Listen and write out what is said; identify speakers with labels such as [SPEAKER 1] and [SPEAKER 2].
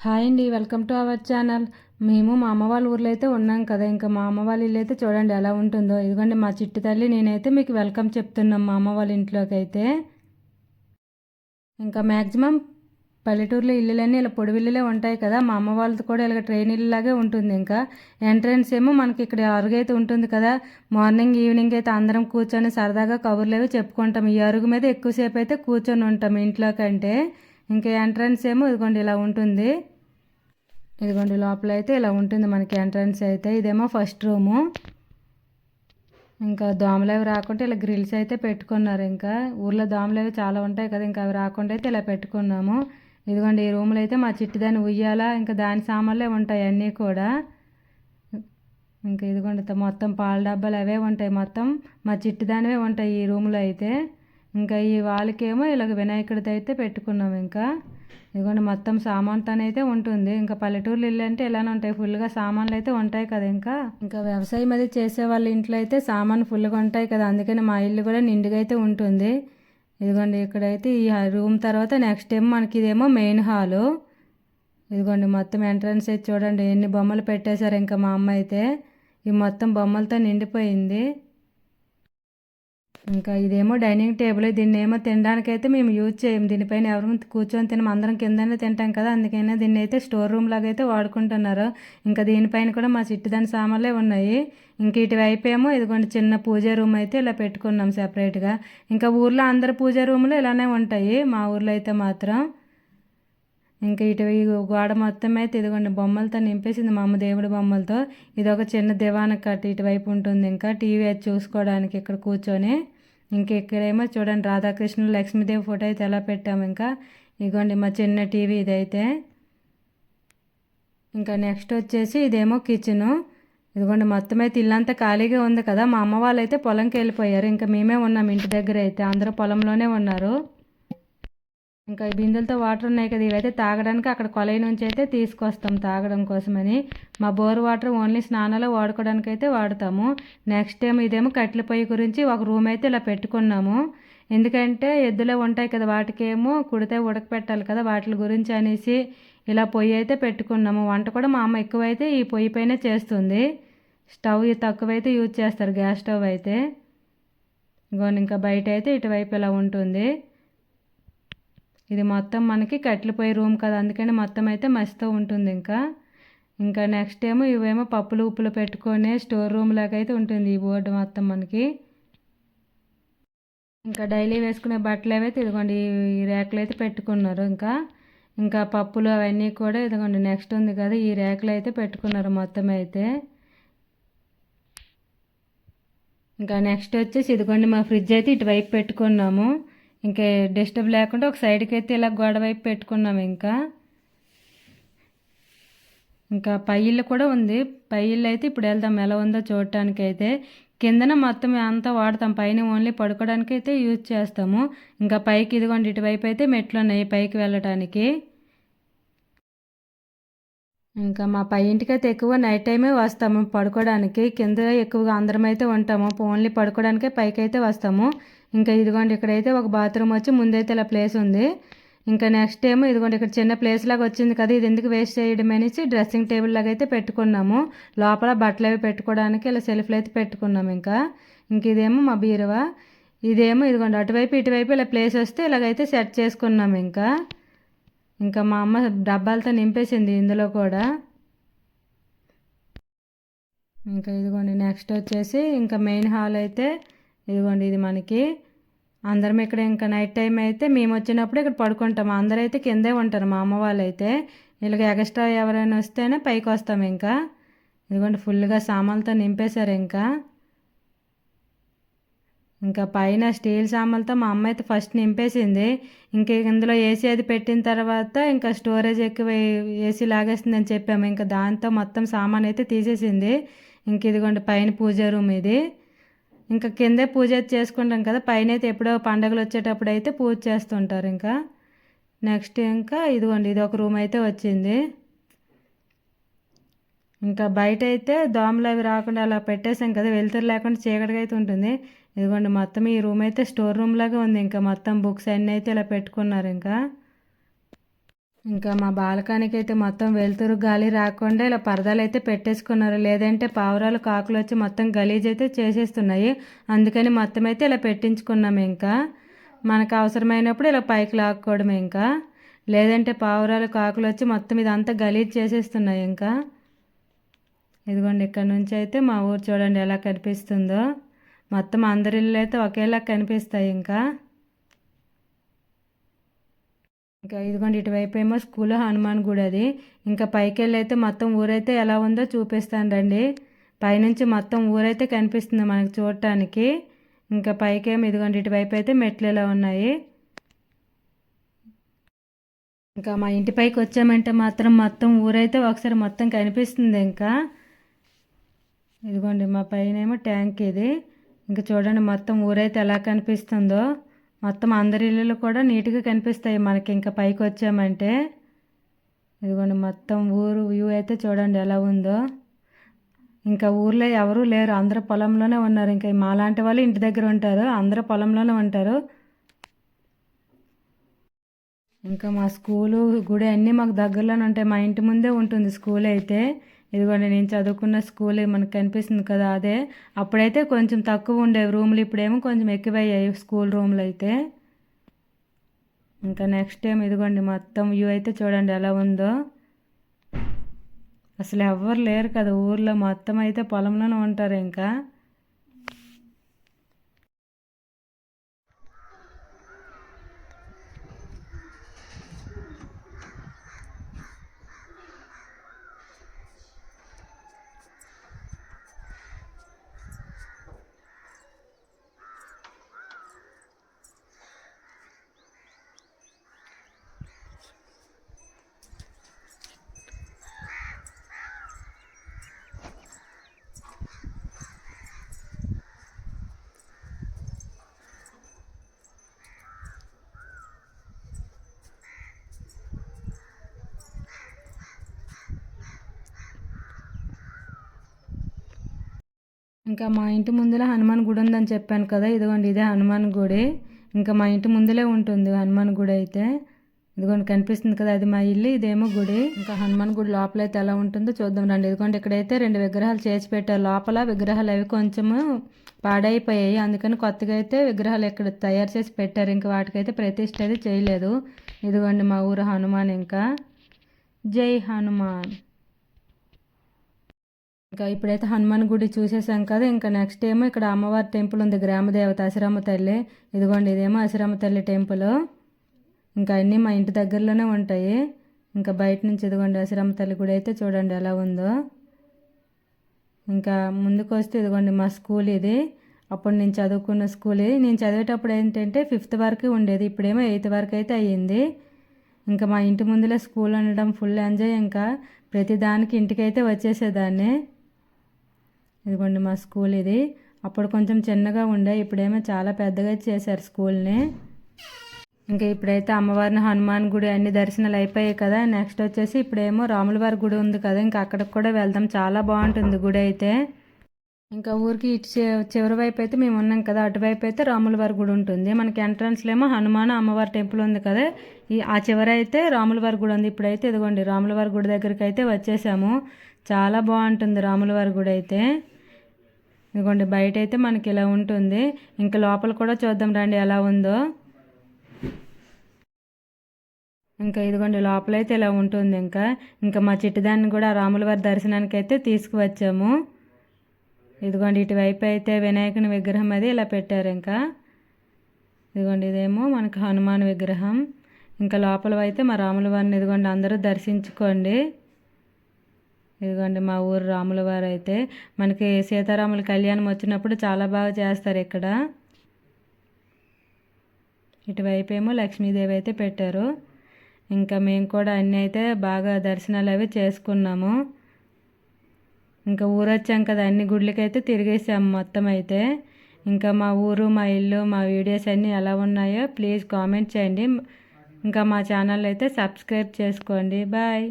[SPEAKER 1] Hi అండి welcome to our channel. మేము మా అమ్మ వాళ్ళ ఊర్లో అయితే ఉన్నాం కదా ఇంకా మా అమ్మ వాళ్ళ ఇల్లు అయితే చూడండి ఎలా ఉంటుందో. ఇదిగోండి మా చిట్టు తల్లి నేనైతే మీకు వెల్కమ్ చెప్తున్నాం మా అమ్మ వాళ్ళ ఇంట్లోకి అయితే. ఇంకా మ్యాక్సిమం పల్లెటూరులో ఇల్లులన్నీ ఇలా పొడివిల్లులే ఉంటాయి కదా మా అమ్మ వాళ్ళది కూడా ఇలా ట్రైన్ ఇల్లులాగే ఉంటుంది ఇంకా. ఎంట్రన్స్ ఏమో మనకి ఇక్కడ అరుగు అయితే ఉంటుంది కదా మార్నింగ్ ఈవినింగ్ అయితే అందరం కూర్చొని సరదాగా కబుర్లు అవి చెప్పుకుంటాం. ఈ అరుగు మీద ఎక్కువసేపు అయితే కూర్చొని ఉంటాం ఇంట్లో కంటే ఇంకా ఎంట్రన్స్ ఏమో ఇదిగోండి ఇలా ఉంటుంది. ఇదిగోండి లోపల అయితే ఇలా ఉంటుంది మనకి ఎంట్రన్స్ అయితే. ఇదేమో ఫస్ట్ రూము ఇంకా దోమలు అవి రాకుండా ఇలా గ్రిల్స్ అయితే పెట్టుకున్నారు ఇంకా. ఊర్లో దోమలు అవి చాలా ఉంటాయి కదా ఇంకా అవి రాకుండా అయితే ఇలా పెట్టుకున్నాము. ఇదిగోండి ఈ రూమ్లో అయితే మా చిట్టిదాన్ని ఉయ్యాల ఇంకా దాని సామాన్లే ఉంటాయి అన్నీ కూడా. ఇంకా ఇదిగోండి మొత్తం పాల డబ్బాలు అవే ఉంటాయి మొత్తం. మా చిట్టిదానివే ఉంటాయి ఈ రూమ్లో అయితే. ఇంకా ఈ వాళ్ళకేమో ఇలాగ వినాయకుడిది అయితే పెట్టుకున్నాం ఇంకా. ఇదిగోండి మొత్తం సామాన్తోనైతే ఉంటుంది. ఇంకా పల్లెటూర్లు ఇల్లు అంటే ఇలానే ఉంటాయి. ఫుల్గా సామాన్లు అయితే ఉంటాయి కదా ఇంకా. ఇంకా వ్యవసాయం అది చేసే వాళ్ళ ఇంట్లో అయితే సామాన్ ఫుల్గా ఉంటాయి కదా. అందుకని మా ఇల్లు కూడా నిండుగా అయితే ఉంటుంది. ఇదిగోండి ఇక్కడైతే ఈ రూమ్ తర్వాత నెక్స్ట్ ఏమో మనకి ఇదేమో మెయిన్ హాలు. ఇదిగోండి మొత్తం ఎంట్రన్స్ అయితే చూడండి. ఎన్ని బొమ్మలు పెట్టేశారు ఇంకా మా అమ్మ అయితే. ఈ మొత్తం బొమ్మలతో నిండిపోయింది. ఇంకా ఇదేమో డైనింగ్ టేబుల్ దీన్ని ఏమో తినడానికి అయితే మేము యూజ్ చేయం. దీనిపైన ఎవరు కూర్చొని తినం అందరం కిందనే తింటాం కదా అందుకైనా దీన్ని అయితే స్టోర్ రూమ్ లాగా అయితే వాడుకుంటున్నారు. ఇంకా దీనిపైన కూడా మా చిట్టుదాని సామాన్లే ఉన్నాయి. ఇంక ఇటువైపు ఏమో ఇదిగోండి చిన్న పూజ రూమ్ అయితే ఇలా పెట్టుకున్నాం సెపరేట్గా. ఇంకా ఊర్లో అందరు పూజ రూములు ఇలానే ఉంటాయి మా ఊర్లో అయితే మాత్రం. ఇంకా ఇటు గోడ మొత్తం అయితే ఇదిగోండి బొమ్మలతో నింపేసింది మా అమ్మ దేవుడి బొమ్మలతో. ఇది ఒక చిన్న దివాన కట్ ఇటువైపు ఉంటుంది. ఇంకా టీవీ అది చూసుకోవడానికి ఇక్కడ కూర్చొని ఇంకెక్కడేమో చూడండి రాధాకృష్ణ లక్ష్మీదేవి ఫోటో అయితే ఎలా పెట్టాము ఇంకా. ఇదిగోండి మా చిన్న టీవీ ఇదైతే. ఇంకా నెక్స్ట్ వచ్చేసి ఇదేమో కిచెను. ఇదిగోండి మొత్తం అయితే ఇల్లంతా ఖాళీగా ఉంది కదా. మా అమ్మ వాళ్ళు అయితే పొలంకి వెళ్ళిపోయారు. ఇంకా మేమే ఉన్నాం ఇంటి దగ్గర అయితే. అందరూ పొలంలోనే ఉన్నారు. ఇంకా ఈ బిందెలతో వాటర్ ఉన్నాయి కదా ఇవైతే తాగడానికి అక్కడ కొలై నుంచి అయితే తీసుకొస్తాం తాగడం కోసమని. మా బోర్ వాటర్ ఓన్లీ స్నానాలు వాడుకోవడానికి అయితే వాడతాము. నెక్స్ట్ టైం ఇదేమో కట్టెల పొయ్యి గురించి ఒక రూమ్ అయితే ఇలా పెట్టుకున్నాము. ఎందుకంటే ఎద్దులే ఉంటాయి కదా వాటికేమో కుడితే ఉడకపెట్టాలి కదా వాటి గురించి అనేసి ఇలా పొయ్యి అయితే పెట్టుకున్నాము. వంట కూడా మా అమ్మ ఎక్కువైతే ఈ పొయ్యి పైన చేస్తుంది. స్టవ్ తక్కువైతే యూజ్ చేస్తారు గ్యాస్ స్టవ్ అయితే. ఇంకా బయట అయితే ఇటువైపు ఇలా ఉంటుంది. ఇది మొత్తం మనకి కట్టెలిపోయే రూమ్ కదా అందుకని మొత్తం అయితే మస్తు ఉంటుంది ఇంకా. ఇంకా నెక్స్ట్ ఏమో ఇవేమో పప్పులు ఉప్పులు పెట్టుకునే స్టోర్ రూమ్ లాగా అయితే ఉంటుంది ఈ బోర్డు మొత్తం మనకి. ఇంకా డైలీ వేసుకునే బట్టలు ఏవైతే ఇదిగోండి ఈ ర్యాకులు అయితే పెట్టుకున్నారు ఇంకా. ఇంకా పప్పులు అవన్నీ కూడా ఇదిగోండి నెక్స్ట్ ఉంది కదా ఈ ర్యాకులు అయితే పెట్టుకున్నారు మొత్తం అయితే. ఇంకా నెక్స్ట్ వచ్చేసి ఇదిగోండి మా ఫ్రిడ్జ్ అయితే ఇటువైపు పెట్టుకున్నాము. ఇంకా డిస్టర్బ్ లేకుండా ఒక సైడ్కి అయితే ఇలా గోడ వైపు పెట్టుకున్నాం ఇంకా. ఇంకా పై ఇల్లు కూడా ఉంది. పై ఇల్లు అయితే ఇప్పుడు వెళ్దాం. ఎలా ఉందో చూడటానికి అయితే కిందన మొత్తం అంతా వాడతాం. పైన ఓన్లీ పడుకోవడానికి అయితే యూజ్ చేస్తాము. ఇంకా పైకి ఇదిగోండి ఇటువైపు అయితే మెట్లు ఉన్నాయి పైకి వెళ్ళటానికి. ఇంకా మా పై ఇంటికి అయితే ఎక్కువ నైట్ టైమే వస్తాము పడుకోవడానికి కింద ఎక్కువగా అందరం అయితే ఉంటాము. ఓన్లీ పడుకోవడానికే పైకి అయితే వస్తాము. ఇంకా ఇదిగోండి ఇక్కడైతే ఒక బాత్రూమ్ వచ్చి ముందైతే ఇలా ప్లేస్ ఉంది. ఇంకా నెక్స్ట్ ఏమో ఇదిగోండి ఇక్కడ చిన్న ప్లేస్ లాగా వచ్చింది కదా ఇది ఎందుకు వేస్ట్ చేయడం అనేసి డ్రెస్సింగ్ టేబుల్ లాగా అయితే పెట్టుకున్నాము. లోపల బట్టలు అవి పెట్టుకోవడానికి ఇలా సెల్ఫ్లు అయితే పెట్టుకున్నాము ఇంకా. ఇంక ఇదేమో మా బీరువా. ఇదేమో ఇదిగోండి అటువైపు ఇటువైపు ఇలా ప్లేస్ వస్తే ఇలాగైతే సెట్ చేసుకున్నాము ఇంకా. ఇంకా మా అమ్మ డబ్బాలతో నింపేసింది ఇందులో కూడా. ఇంకా ఇదిగోండి నెక్స్ట్ వచ్చేసి ఇంకా మెయిన్ హాల్ అయితే ఇదిగోండి ఇది మనకి. అందరం ఇక్కడ ఇంకా నైట్ టైం అయితే మేము వచ్చినప్పుడు ఇక్కడ పడుకుంటాం. అందరైతే కిందే ఉంటారు మా అమ్మ వాళ్ళు అయితే ఇలాగ ఎక్స్ట్రా ఎవరైనా వస్తేనే పైకి వస్తాం ఇంకా. ఇదిగోండి ఫుల్గా సామాన్లతో నింపేశారు ఇంకా. ఇంకా పైన స్టీల్ సామాన్లతో మా అమ్మ అయితే ఫస్ట్ నింపేసింది. ఇంక ఇందులో ఏసీ అది పెట్టిన తర్వాత ఇంకా స్టోరేజ్ ఎక్కువ ఏసీ లాగేస్తుందని చెప్పాము. ఇంకా దాంతో మొత్తం సామాన్ అయితే తీసేసింది. ఇంక ఇదిగోండి పైన పూజ రూమ్ ఇది. ఇంకా కిందే పూజ చేసుకుంటాం కదా పైన అయితే ఎప్పుడో పండగలు వచ్చేటప్పుడు అయితే పూజ చేస్తుంటారు ఇంకా. నెక్స్ట్ ఇంకా ఇదిగోండి ఇది ఒక రూమ్ అయితే వచ్చింది. ఇంకా బయట అయితే దోమలు అవి రాకుండా అలా పెట్టేసాం కదా వెలుతురు లేకుండా చీకటిగా అయితే ఉంటుంది. ఇదిగోండి మొత్తం ఈ రూమ్ అయితే స్టోర్ రూమ్ లాగా ఉంది. ఇంకా మొత్తం బుక్స్ అన్నీ అయితే ఇలా పెట్టుకున్నారు ఇంకా. ఇంకా మా బాలకానికి అయితే మొత్తం వెలుతురు గాలి రాకుండా ఇలా పరదాలు అయితే పెట్టేసుకున్నారు. లేదంటే పావురాలు కాకులు వచ్చి మొత్తం గలీజ్ అయితే చేసేస్తున్నాయి. అందుకని మొత్తం అయితే ఇలా పెట్టించుకున్నాము ఇంకా. మనకు అవసరమైనప్పుడు ఇలా పైకి లాక్కోవడం ఇంకా. లేదంటే పావురాలు కాకులు వచ్చి మొత్తం ఇదంతా గలీజ్ చేసేస్తున్నాయి ఇంకా. ఇదిగోండి ఇక్కడ నుంచి అయితే మా ఊరు చూడండి ఎలా కనిపిస్తుందో. మొత్తం అందరి అయితే ఒకేలా కనిపిస్తాయి ఇంకా. ఇంకా ఇదిగోండి ఇటువైపు ఏమో స్కూల్ హనుమాన్ గుడి అది. ఇంకా పైకి వెళ్ళైతే మొత్తం ఊరైతే ఎలా ఉందో చూపిస్తాను రండి. పైనుంచి మొత్తం ఊరైతే కనిపిస్తుంది మనకు చూడటానికి. ఇంకా పైకేమో ఇదిగోండి ఇటువైపు అయితే మెట్లు ఎలా ఉన్నాయి. ఇంకా మా ఇంటి పైకి వచ్చామంటే మాత్రం మొత్తం ఊరైతే ఒకసారి మొత్తం కనిపిస్తుంది ఇంకా. ఇదిగోండి మా పైన ఏమో ట్యాంక్ ఇది. ఇంకా చూడండి మొత్తం ఊరైతే ఎలా కనిపిస్తుందో మొత్తం అందరి ఇల్లులు కూడా నీట్గా కనిపిస్తాయి మనకి. ఇంకా పైకి వచ్చామంటే ఇదిగోండి మొత్తం ఊరు వ్యూ అయితే చూడండి ఎలా ఉందో. ఇంకా ఊర్లో ఎవరూ లేరు అందరూ పొలంలోనే ఉన్నారు. ఇంకా మాలాంటి వాళ్ళు ఇంటి దగ్గర ఉంటారు అందరూ పొలంలోనే ఉంటారు. ఇంకా మా స్కూలు గుడి అన్నీ మాకు దగ్గరలోనే ఉంటాయి. మా ఇంటి ముందే ఉంటుంది స్కూల్ అయితే. ఇదిగోండి నేను చదువుకున్న స్కూల్ మనకు కనిపిస్తుంది కదా అదే. అప్పుడైతే కొంచెం తక్కువ ఉండేవి రూమ్లు ఇప్పుడేమో కొంచెం ఎక్కువయ్యాయి స్కూల్ రూమ్లు అయితే. ఇంకా నెక్స్ట్ టైం ఇదిగోండి మొత్తం వ్యూ అయితే చూడండి ఎలా ఉందో. అసలు ఎవ్వరు లేరు కదా ఊర్లో మొత్తం అయితే పొలంలోనే ఉంటారు ఇంకా. ఇంకా మా ఇంటి ముందులో హనుమాన్ గుడి ఉందని చెప్పాను కదా ఇదిగోండి ఇదే హనుమాన్ గుడి. ఇంకా మా ఇంటి ముందులే ఉంటుంది హనుమాన్ గుడి అయితే. ఇదిగోండి కనిపిస్తుంది కదా అది మా ఇల్లు ఇదేమో గుడి. ఇంకా హనుమాన్ గుడి లోపల అయితే ఎలా ఉంటుందో చూద్దాం రండి. ఇదిగోండి ఇక్కడైతే రెండు విగ్రహాలు చేసి పెట్టారు. లోపల విగ్రహాలు అవి కొంచెము పాడైపోయాయి. అందుకని కొత్తగా అయితే విగ్రహాలు ఇక్కడ తయారు చేసి పెట్టారు. ఇంకా వాటికైతే ప్రతిష్ట అయితే చేయలేదు. ఇదిగోండి మా ఊరు హనుమాన్ ఇంకా. జై హనుమాన్. ఇంకా ఇప్పుడైతే హనుమాన్ గుడి చూసేసాం కదా ఇంకా నెక్స్ట్ ఏమో ఇక్కడ అమ్మవారి టెంపుల్ ఉంది గ్రామదేవత అశ్రమ తల్లి. ఇదిగోండి ఇదేమో అశ్రమ తల్లి టెంపుల్. ఇంకా అన్నీ మా ఇంటి దగ్గరలోనే ఉంటాయి. ఇంకా బయట నుంచి ఇదిగోండి అశ్రమ తల్లి గుడి అయితే చూడండి ఎలా ఉందో. ఇంకా ముందుకు వస్తే ఇదిగోండి మా స్కూల్ ఇది. అప్పుడు నేను చదువుకున్న స్కూల్ ఇది నేను చదివేటప్పుడు ఏంటంటే ఫిఫ్త్ వరకు ఉండేది ఇప్పుడేమో ఎయిత్ వరకు అయితే అయ్యింది. ఇంకా మా ఇంటి ముందులో స్కూల్ ఉండడం ఫుల్ ఎంజాయ్ ఇంకా. ప్రతిదానికి ఇంటికైతే వచ్చేసేదాన్ని. ఇదిగోండి మా స్కూల్ ఇది. అప్పుడు కొంచెం చిన్నగా ఉండే ఇప్పుడేమో చాలా పెద్దగా చేశారు స్కూల్ని. ఇంకా ఇప్పుడైతే అమ్మవారిని హనుమాన్ గుడి అన్ని దర్శనాలు అయిపోయాయి కదా. నెక్స్ట్ వచ్చేసి ఇప్పుడేమో రాములవారి గుడి ఉంది కదా. ఇంకా అక్కడికి కూడా వెళ్దాం. చాలా బాగుంటుంది గుడి అయితే. ఇంకా ఊరికి ఇటు చివరి వైపు అయితే మేము ఉన్నాం కదా. అటువైపు అయితే రాములవారి గుడి ఉంటుంది. మనకి ఎంట్రన్స్లో ఏమో హనుమాన్ అమ్మవారి టెంపుల్ ఉంది కదా. ఈ ఆ చివర అయితే రాములవారి గుడి ఉంది. ఇప్పుడైతే ఇదిగోండి రాములవారి గుడి దగ్గరికి అయితే వచ్చేసాము. చాలా బాగుంటుంది రాములవారి గుడి అయితే. ఇదిగోండి బయట అయితే మనకి ఇలా ఉంటుంది. ఇంకా లోపల కూడా చూద్దాం రండి ఎలా ఉందో. ఇంకా ఇదిగోండి లోపలైతే ఇలా ఉంటుంది ఇంకా. ఇంకా మా చిట్టిదాన్ని కూడా రాముల వారి దర్శనానికి అయితే తీసుకువచ్చాము. ఇదిగోండి ఇటువైపు అయితే వినాయకుని విగ్రహం అది ఇలా పెట్టారు ఇంకా. ఇదిగోండి ఇదేమో మనకు హనుమాన్ విగ్రహం. ఇంకా లోపల అయితే మా రాముల వారిని ఇదిగోండి అందరూ దర్శించుకోండి. ఇదిగోండి మా ఊరు రాముల వారు అయితే మనకి సీతారాముల కళ్యాణం వచ్చినప్పుడు చాలా బాగా చేస్తారు ఇక్కడ. ఇటువైపు ఏమో లక్ష్మీదేవి అయితే పెట్టారు. ఇంకా మేము కూడా అన్నీ అయితే బాగా దర్శనాలు అవి చేసుకున్నాము. ఇంకా ఊరు వచ్చాం కదా అన్ని గుడ్లకైతే తిరిగేసాము మొత్తం అయితే. ఇంకా మా ఊరు మా ఇల్లు మా వీడియోస్ అన్నీ ఎలా ఉన్నాయో ప్లీజ్ కామెంట్ చేయండి. ఇంకా మా ఛానల్ అయితే సబ్స్క్రైబ్ చేసుకోండి. బాయ్.